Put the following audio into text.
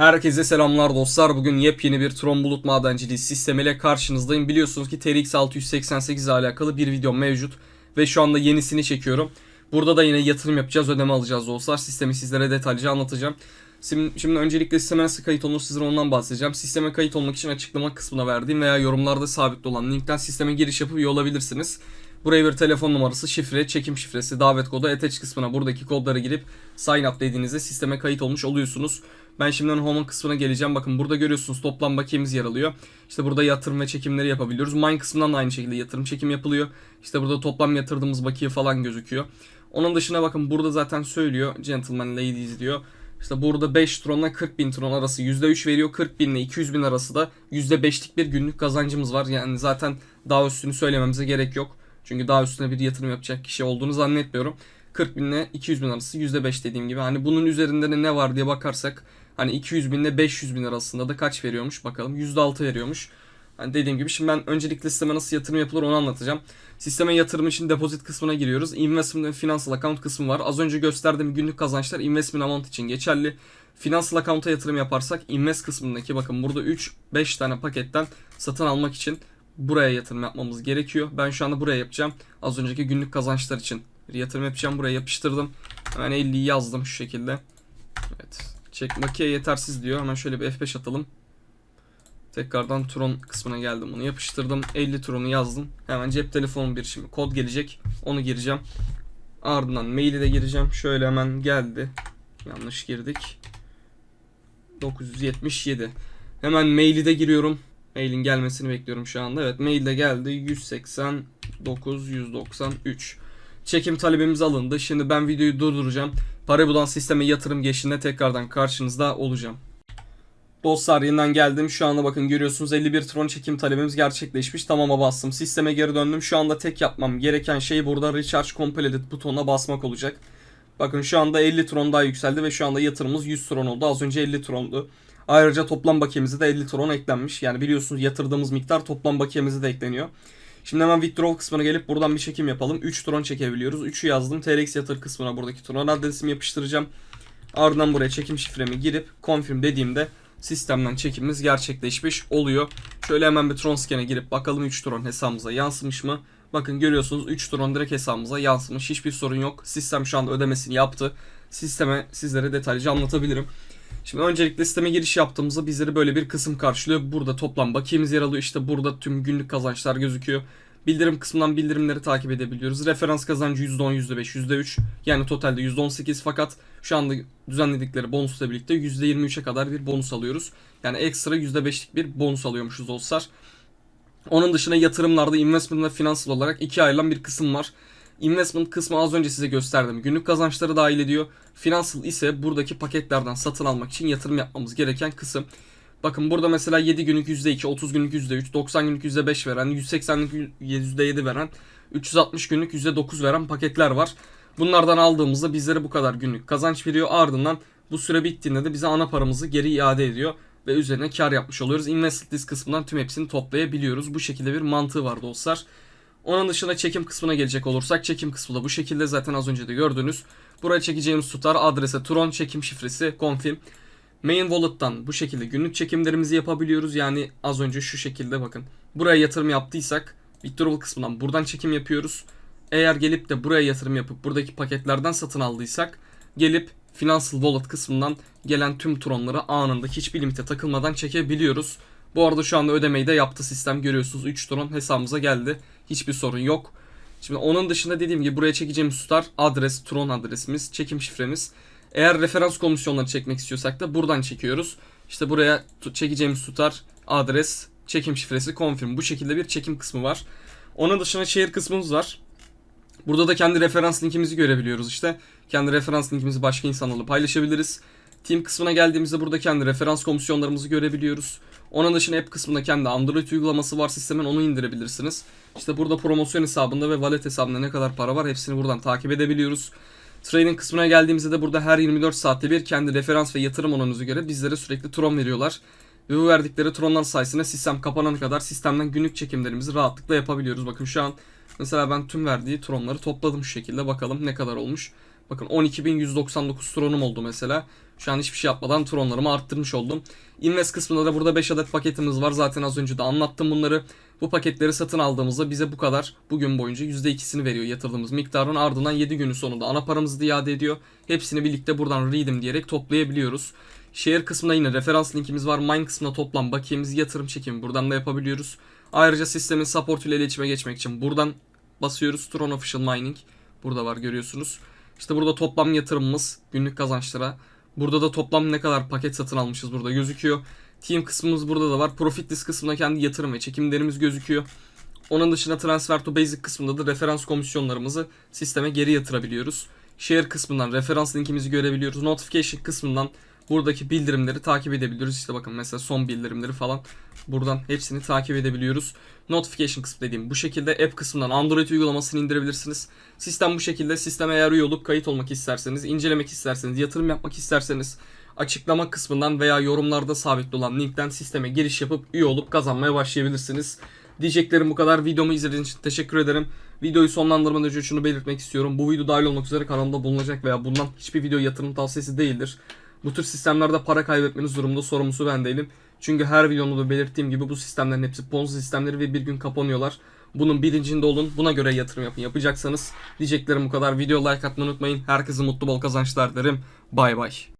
Herkese selamlar dostlar. Bugün yepyeni bir Tron Bulut Madenciliği sistemiyle karşınızdayım. Biliyorsunuz ki TRX 688 ile alakalı bir video mevcut. Ve şu anda yenisini çekiyorum. Burada da yine yatırım yapacağız, ödeme alacağız dostlar. Sistemi sizlere detaylıca anlatacağım. Şimdi, öncelikle sisteme nasıl kayıt olunur sizlere ondan bahsedeceğim. Sisteme kayıt olmak için açıklama kısmına verdiğim veya yorumlarda sabit olan linkten sisteme giriş yapıp üye olabilirsiniz. Buraya bir telefon numarası, şifre, çekim şifresi, davet kodu, attach kısmına buradaki kodları girip sign up dediğinizde sisteme kayıt olmuş oluyorsunuz. Ben şimdiden home kısmına geleceğim. Bakın burada görüyorsunuz toplam bakiyemiz yer alıyor. İşte burada yatırım ve çekimleri yapabiliyoruz. Mine kısmından da aynı şekilde yatırım çekim yapılıyor. İşte burada toplam yatırdığımız bakiye falan gözüküyor. Onun dışına bakın burada zaten söylüyor. Gentlemen ladies diyor. İşte burada 5 tronla 40 bin tron arası %3 veriyor. 40 bin ile 200 bin arası da %5'lik bir günlük kazancımız var. Yani zaten daha üstünü söylememize gerek yok. Çünkü daha üstüne bir yatırım yapacak kişi olduğunu zannetmiyorum. 40 bin ile 200 bin arası %5 dediğim gibi. Hani bunun üzerinde de ne var diye bakarsak hani 200 bin ile 500 bin arasında da kaç veriyormuş bakalım. %6 veriyormuş. Hani dediğim gibi şimdi ben öncelikle sisteme nasıl yatırım yapılır onu anlatacağım. Sisteme yatırım için depozit kısmına giriyoruz. Investment ve financial account kısmı var. Az önce gösterdiğim günlük kazançlar investment amount için geçerli. Financial account'a yatırım yaparsak invest kısmındaki bakın burada 3-5 tane paketten satın almak için buraya yatırım yapmamız gerekiyor. Ben şu anda buraya yapacağım. Az önceki günlük kazançlar için yatırım yapacağım. Buraya yapıştırdım. Hemen 50'yi yazdım şu şekilde. Evet. Çek makiye yetersiz diyor. Hemen şöyle bir F5 atalım. Tekrardan Tron kısmına geldim. Bunu yapıştırdım. 50 Tron'u yazdım. Hemen cep telefonu bir şimdi kod gelecek. Onu gireceğim. Ardından maili de gireceğim. Şöyle hemen geldi. Yanlış girdik. 977. Hemen maili de giriyorum. Mailin gelmesini bekliyorum şu anda. Evet mail de geldi. 189 193. Çekim talebimiz alındı. Şimdi ben videoyu durduracağım. Para bulan sisteme yatırım geçtiğinde tekrardan karşınızda olacağım. Dostlar yeniden geldim. Şu anda bakın görüyorsunuz 51 tron çekim talebimiz gerçekleşmiş. Tamama bastım. Sisteme geri döndüm. Şu anda tek yapmam gereken şey burada Recharge Completed butonuna basmak olacak. Bakın şu anda 50 tron daha yükseldi ve şu anda yatırımımız 100 tron oldu. Az önce 50 trondu. Ayrıca toplam bakiyemize de 50 tron eklenmiş. Yani biliyorsunuz yatırdığımız miktar toplam bakiyemize de ekleniyor. Şimdi hemen withdraw kısmına gelip buradan bir çekim yapalım. 3 tron çekebiliyoruz. 3'ü yazdım. TRX yatır kısmına buradaki tron adresimi yapıştıracağım. Ardından buraya çekim şifremi girip confirm dediğimde sistemden çekimimiz gerçekleşmiş oluyor. Şöyle hemen bir tron scan'e girip bakalım 3 tron hesabımıza yansımış mı? Bakın görüyorsunuz 3 tron direkt hesabımıza yansımış. Hiçbir sorun yok. Sistem şu anda ödemesini yaptı. Sisteme sizlere detaylıca anlatabilirim. Şimdi öncelikle sisteme giriş yaptığımızda bizleri böyle bir kısım karşılıyor. Burada toplam bakiyemiz yer alıyor. İşte burada tüm günlük kazançlar gözüküyor. Bildirim kısmından bildirimleri takip edebiliyoruz. Referans kazancı %10, %5, %3 yani totalde %18 fakat şu anda düzenledikleri bonusla birlikte %23'e kadar bir bonus alıyoruz. Yani ekstra %5'lik bir bonus alıyormuşuz dostlar. Onun dışında yatırımlarda investment ve finansal olarak ikiye ayrılan bir kısım var. Investment kısmı az önce size gösterdim. Günlük kazançları dahil ediyor. Finansal ise buradaki paketlerden satın almak için yatırım yapmamız gereken kısım. Bakın burada mesela 7 günlük %2, 30 günlük %3, 90 günlük %5 veren, 180 günlük %7 veren, 360 günlük %9 veren paketler var. Bunlardan aldığımızda bizlere bu kadar günlük kazanç veriyor. Ardından bu süre bittiğinde de bize ana paramızı geri iade ediyor ve üzerine kar yapmış oluyoruz. Invested list kısmından tüm hepsini toplayabiliyoruz. Bu şekilde bir mantığı var dostlar. Onun dışında çekim kısmına gelecek olursak çekim kısmı da bu şekilde zaten az önce de gördünüz. Buraya çekeceğimiz tutar adrese Tron çekim şifresi confirm. Main Wallet'tan bu şekilde günlük çekimlerimizi yapabiliyoruz. Yani az önce şu şekilde bakın. Buraya yatırım yaptıysak withdrawal kısmından buradan çekim yapıyoruz. Eğer gelip de buraya yatırım yapıp buradaki paketlerden satın aldıysak gelip Financial Wallet kısmından gelen tüm tronları anında hiçbir limite takılmadan çekebiliyoruz. Bu arada şu anda ödemeyi de yaptı sistem görüyorsunuz 3 tron hesabımıza geldi. Hiçbir sorun yok. Şimdi onun dışında dediğim gibi buraya çekeceğimiz tutar adres, tron adresimiz, çekim şifremiz. Eğer referans komisyonları çekmek istiyorsak da buradan çekiyoruz. İşte buraya çekeceğimiz tutar, adres, çekim şifresi, confirm. Bu şekilde bir çekim kısmı var. Onun dışında şehir kısmımız var. Burada da kendi referans linkimizi görebiliyoruz işte. Kendi referans linkimizi başka insanlarla paylaşabiliriz. Team kısmına geldiğimizde burada kendi referans komisyonlarımızı görebiliyoruz. Onun dışında app kısmında kendi Android uygulaması var sistemin onu indirebilirsiniz. İşte burada promosyon hesabında ve wallet hesabında ne kadar para var hepsini buradan takip edebiliyoruz. Trading kısmına geldiğimizde de burada her 24 saatte bir kendi referans ve yatırım oranınıza göre bizlere sürekli Tron veriyorlar. Ve bu verdikleri Tronlar sayesinde sistem kapanana kadar sistemden günlük çekimlerimizi rahatlıkla yapabiliyoruz. Bakın şu an Mesela ben tüm verdiği tronları topladım şu şekilde. Bakalım ne kadar olmuş. Bakın 12.199 tronum oldu mesela. Şu an hiçbir şey yapmadan tronlarımı arttırmış oldum. Invest kısmında da burada 5 adet paketimiz var. Zaten az önce de anlattım bunları. Bu paketleri satın aldığımızda bize bu kadar bugün boyunca %2'sini veriyor yatırdığımız miktarın ardından 7 günün sonunda ana paramızı iade ediyor. Hepsini birlikte buradan redeem diyerek toplayabiliyoruz. Share kısmında yine referans linkimiz var. Mine kısmına toplam bakiyemizi yatırım çekimi buradan da yapabiliyoruz. Ayrıca sistemin support ile iletişime geçmek için buradan basıyoruz. Tron Official Mining. Burada var görüyorsunuz. İşte burada toplam yatırımımız günlük kazançlara. Burada da toplam ne kadar paket satın almışız burada gözüküyor. Team kısmımız burada da var. Profit list kısmında kendi yatırım ve çekimlerimiz gözüküyor. Onun dışında transfer to basic kısmında da referans komisyonlarımızı sisteme geri yatırabiliyoruz. Share kısmından referans linkimizi görebiliyoruz. Notification kısmından buradaki bildirimleri takip edebiliyoruz. İşte bakın mesela son bildirimleri falan buradan hepsini takip edebiliyoruz. Notification kısmı dediğim bu şekilde app kısmından Android uygulamasını indirebilirsiniz. Sistem bu şekilde. Sisteme eğer üye olup kayıt olmak isterseniz, incelemek isterseniz, yatırım yapmak isterseniz açıklama kısmından veya yorumlarda sabitli olan linkten sisteme giriş yapıp üye olup kazanmaya başlayabilirsiniz. Diyeceklerim bu kadar. Videomu izlediğiniz için teşekkür ederim. Videoyu sonlandırmadan önce şunu belirtmek istiyorum. Bu video dahil olmak üzere kanalımda bulunacak veya bulunan hiçbir video yatırım tavsiyesi değildir. Bu tür sistemlerde para kaybetmeniz durumunda sorumlusu ben değilim. Çünkü her videomda da belirttiğim gibi bu sistemlerin hepsi ponzi sistemleri ve bir gün kapanıyorlar. Bunun bilincinde olun. Buna göre yatırım yapın. Yapacaksanız diyeceklerim bu kadar. Video like atmayı unutmayın. Herkese mutlu bol kazançlar derim. Bay bay.